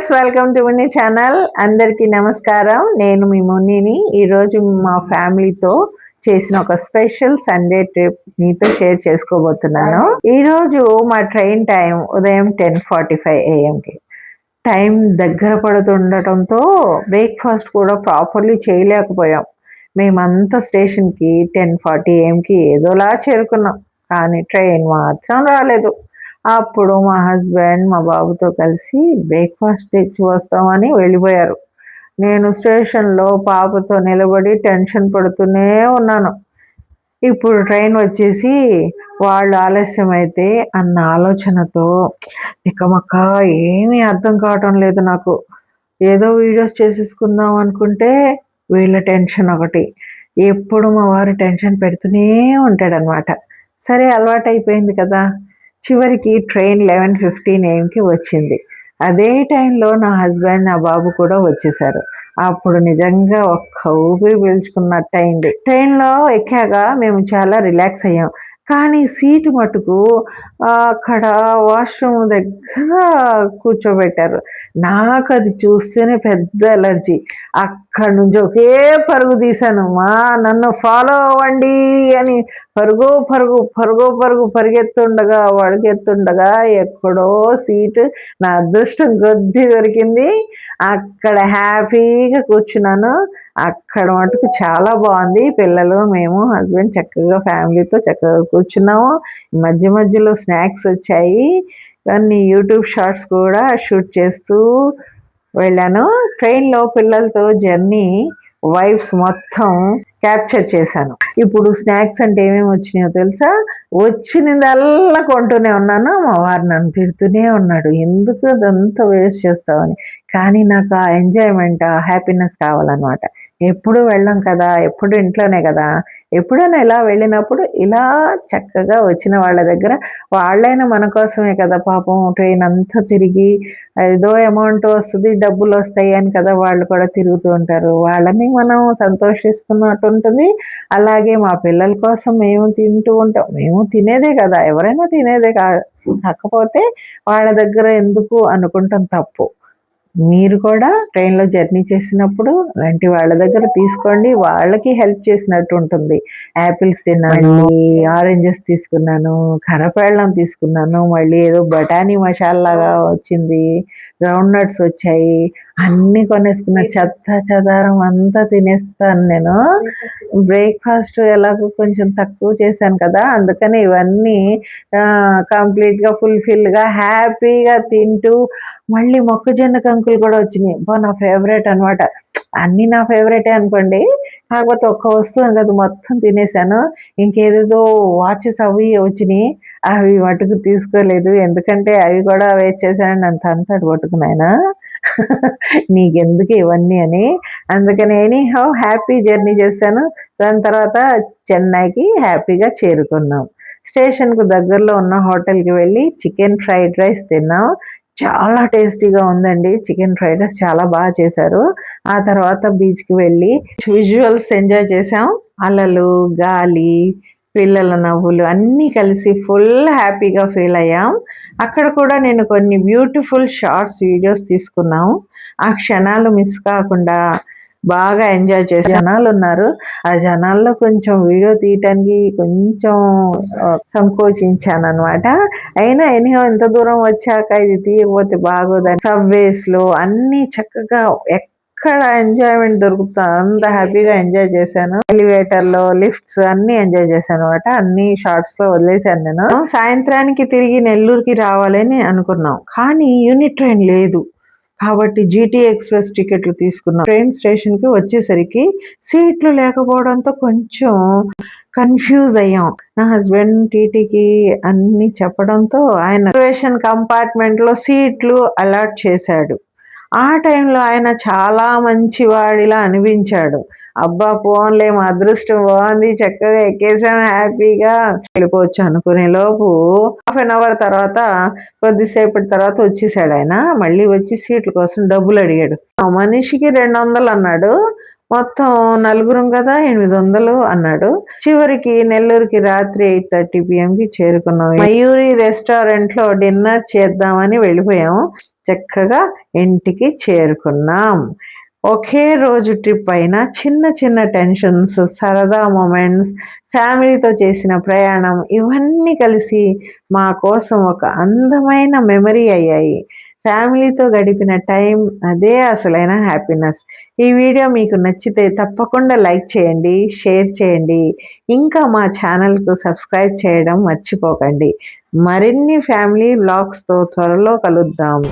Viewers welcome to Muni channel. అందరికీ నమస్కారం. నేను మీ మునిని ఈరోజు మా ఫ్యామిలీతో చేసిన ఒక స్పెషల్ సండే ట్రిప్ మీతో షేర్ చేసుకోబోతున్నాను. ఈరోజు మా ట్రైన్ టైం ఉదయం టెన్ ఫార్టీ ఫైవ్ ఏఎంకి. టైం దగ్గర పడుతుండటంతో బ్రేక్ఫాస్ట్ కూడా ప్రాపర్లీ చేయలేకపోయాం. మేమంతా స్టేషన్కి టెన్ ఫార్టీ ఏఎంకి ఏదోలా చేరుకున్నాం. కానీ ట్రైన్ మాత్రం రాలేదు. అప్పుడు మా హస్బెండ్ మా బాబుతో కలిసి బ్రేక్ఫాస్ట్ ఇచ్చి వస్తామని వెళ్ళిపోయారు. నేను స్టేషన్లో పాపతో నిలబడి టెన్షన్ పడుతూనే ఉన్నాను. ఇప్పుడు ట్రైన్ వచ్చేసి వాళ్ళు ఆలస్యం అయితే అన్న ఆలోచనతో తిక్కమక్క ఏమీ అర్థం కావటం లేదు నాకు. ఏదో వీడియోస్ చేసేసుకుందాం అనుకుంటే వీళ్ళ టెన్షన్ ఒకటి. ఎప్పుడు మా వారు టెన్షన్ పెడుతూనే ఉంటాడనమాట సరే అలవాటు అయిపోయింది కదా. చివరికి ట్రైన్ లెవెన్ ఫిఫ్టీన్ ఏఎంకి వచ్చింది. అదే టైంలో నా హస్బెండ్ నా బాబు కూడా వచ్చేసారు. అప్పుడు నిజంగా ఒక్క ఊపిరి పీల్చుకున్నట్టు అయింది ట్రైన్లో ఎక్కాక మేము చాలా రిలాక్స్ అయ్యాం. కానీ సీటు మటుకు అక్కడ వాష్రూమ్ దగ్గర కూర్చోబెట్టారు. నాకు అది చూస్తేనే పెద్ద ఎలర్జీ. అక్కడి నుంచి ఒకే పరుగు తీశాను. మా నన్ను ఫాలో అవ్వండి కానీ పరుగు పరుగు పరుగు పరుగు పరిగెత్తుండగా వడిగెత్తుండగా ఎక్కడో సీటు నా అదృష్టం కొద్ది దొరికింది. అక్కడ హ్యాపీగా కూర్చున్నాను. అక్కడ మటుకు చాలా బాగుంది. పిల్లలు మేము హస్బెండ్ చక్కగా ఫ్యామిలీతో చక్కగా కూర్చున్నాము. మధ్య మధ్యలో స్నాక్స్ వచ్చాయి. కొన్ని యూట్యూబ్ షార్ట్స్ కూడా షూట్ చేస్తూ వెళ్ళాను. ట్రైన్లో పిల్లలతో జర్నీ వైఫ్స్ మొత్తం క్యాప్చర్ చేశాను. ఇప్పుడు స్నాక్స్ అంటే ఏమేమి వచ్చినాయో తెలుసా? వచ్చినదల్లా కొంటూనే ఉన్నాను. మా వారు నన్ను తిడుతూనే ఉన్నాడు. ఎందుకు అదంతా వేస్ట్ చేస్తావని. కానీ నాకు ఆ ఎంజాయ్మెంట్ ఆ హ్యాపీనెస్ కావాలన్నమాట. ఎప్పుడు వెళ్ళాం కదా ఎప్పుడు ఇంట్లోనే కదా ఎప్పుడైనా ఇలా వెళ్ళినప్పుడు ఇలా చక్కగా వచ్చిన వాళ్ళ దగ్గర వాళ్ళైనా మన కోసమే కదా పాపం ట్రైన్ అంతా తిరిగి ఏదో అమౌంట్ వస్తుంది డబ్బులు వస్తాయి అని కదా వాళ్ళు కూడా తిరుగుతూ ఉంటారు. వాళ్ళని మనం సంతోషిస్తున్నట్టు ఉంటుంది. అలాగే మా పిల్లల కోసం మేము తింటూ ఉంటాం. మేము తినేదే కదా ఎవరైనా తినేదే కాకపోతే వాళ్ళ దగ్గర ఎందుకు అనుకుంటాం తప్పు. మీరు కూడా ట్రైన్లో జర్నీ చేసినప్పుడు అలాంటి వాళ్ళ దగ్గర తీసుకోండి. వాళ్ళకి హెల్ప్ చేసినట్టు ఉంటుంది. యాపిల్స్ తిన్నాను ఆరెంజెస్ తీసుకున్నాను కరపేళ్ళం తీసుకున్నాను మళ్ళీ ఏదో బఠానీ మసాలాగా వచ్చింది. గ్రౌండ్ నట్స్ వచ్చాయి. అన్నీ కొనేసుకున్న చెత్త చెదారం అంతా తినేస్తాను నేను. బ్రేక్ఫాస్ట్ ఎలాగో కొంచెం తక్కువ చేశాను కదా. అందుకని ఇవన్నీ కంప్లీట్గా ఫుల్ఫిల్గా హ్యాపీగా తింటూ మళ్ళీ మొక్కజొన్న కంకులు కూడా వచ్చినాయి. బా నా ఫేవరెట్ అనమాట అన్నీ నా ఫేవరెటే అనుకోండి. కాకపోతే ఒక్క వస్తువు కదా మొత్తం తినేసాను. ఇంకేదేదో వాచెస్ అవి వచ్చినాయి. అవి మటుకు తీసుకోలేదు. ఎందుకంటే అవి కూడా వెయిట్ చేశాను. అంత అంతటి పట్టుకున్నాయన నీకెందుకు ఇవన్నీ అని. అందుకని ఎనీ హౌ హ్యాపీ జర్నీ చేశాను. దాని తర్వాత చెన్నైకి హ్యాపీగా చేరుకున్నాం. స్టేషన్కు దగ్గరలో ఉన్న హోటల్కి వెళ్ళి చికెన్ ఫ్రైడ్ రైస్ తిన్నాం. చాలా టేస్టీగా ఉందండి. చికెన్ ఫ్రైడ్ రైస్ చాలా బాగా చేశారు. ఆ తర్వాత బీచ్కి వెళ్ళి విజువల్స్ ఎంజాయ్ చేసాం అలలు గాలి పిల్లల నవ్వులు అన్నీ కలిసి ఫుల్ హ్యాపీగా ఫీల్ అయ్యాం. అక్కడ కూడా నేను కొన్ని బ్యూటిఫుల్ షార్ట్స్ వీడియోస్ తీసుకున్నాం. ఆ క్షణాలు మిస్ కాకుండా బాగా ఎంజాయ్ చేసే జనాలు ఉన్నారు. ఆ జనాల్లో కొంచెం వీడియో తీయటానికి కొంచెం సంకోచించాను అనమాట అయినా ఎనిహో ఎంత దూరం వచ్చాక ఇది తీయకపోతే బాగోదని సబ్వేస్లో అన్ని చక్కగా ఎక్కడ ఎంజాయ్మెంట్ దొరుకుతుంది అంత హ్యాపీగా ఎంజాయ్ చేశాను. ఎలివేటర్లో లిఫ్ట్స్ అన్ని ఎంజాయ్ చేశాను అనమాట అన్ని షార్ట్స్లో వదిలేశాను నేను. సాయంత్రానికి తిరిగి నెల్లూరుకి రావాలని అనుకున్నాం. కానీ యూనిట్ ట్రైన్ లేదు. కాబట్టి జీటీ ఎక్స్ప్రెస్ టికెట్లు తీసుకున్నాం ట్రైన్ స్టేషన్కి వచ్చేసరికి సీట్లు లేకపోవడంతో కొంచెం కన్ఫ్యూజ్ అయ్యాం. నా హస్బెండ్ టీటీకి అన్ని చెప్పడంతో ఆయన రిజర్వేషన్ కంపార్ట్మెంట్లో సీట్లు అలాట్ చేశాడు. ఆ టైంలో ఆయన చాలా మంచివాడిలా అనిపించాడు. అబ్బా పోన్లే మా అదృష్టం బాగుంది చక్కగా ఎక్కేసాం హ్యాపీగా. వెళ్ళిపోవచ్చు అనుకునే లోపు హాఫ్ అన్ అవర్ తర్వాత కొద్దిసేపటి తర్వాత వచ్చేసాడు ఆయన. మళ్ళీ వచ్చి సీట్ల కోసం డబ్బులు అడిగాడు. మనిషికి రెండు వందలు అన్నాడు. మొత్తం నలుగురం కదా ఎనిమిది వందలు అన్నాడు. చివరికి నెల్లూరుకి రాత్రి ఎయిట్ థర్టీ పిఎంకి చేరుకున్నాం. మయూరి రెస్టారెంట్లో డిన్నర్ చేద్దామని వెళ్ళిపోయాం. చక్కగా ఇంటికి చేరుకున్నాం. ఒకే రోజు ట్రిప్ అయినా చిన్న చిన్న టెన్షన్స్ సరదా మూమెంట్స్ ఫ్యామిలీతో చేసిన ప్రయాణం ఇవన్నీ కలిసి మా కోసం ఒక అందమైన మెమరీ అయ్యాయి. ఫ్యామిలీతో గడిపిన టైం అదే అసలైన హ్యాపీనెస్. ఈ వీడియో మీకు నచ్చితే తప్పకుండా లైక్ చేయండి షేర్ చేయండి. ఇంకా మా ఛానల్కు సబ్స్క్రైబ్ చేయడం మర్చిపోకండి. మరిన్ని ఫ్యామిలీ వ్లాగ్స్తో త్వరలో కలుద్దాం.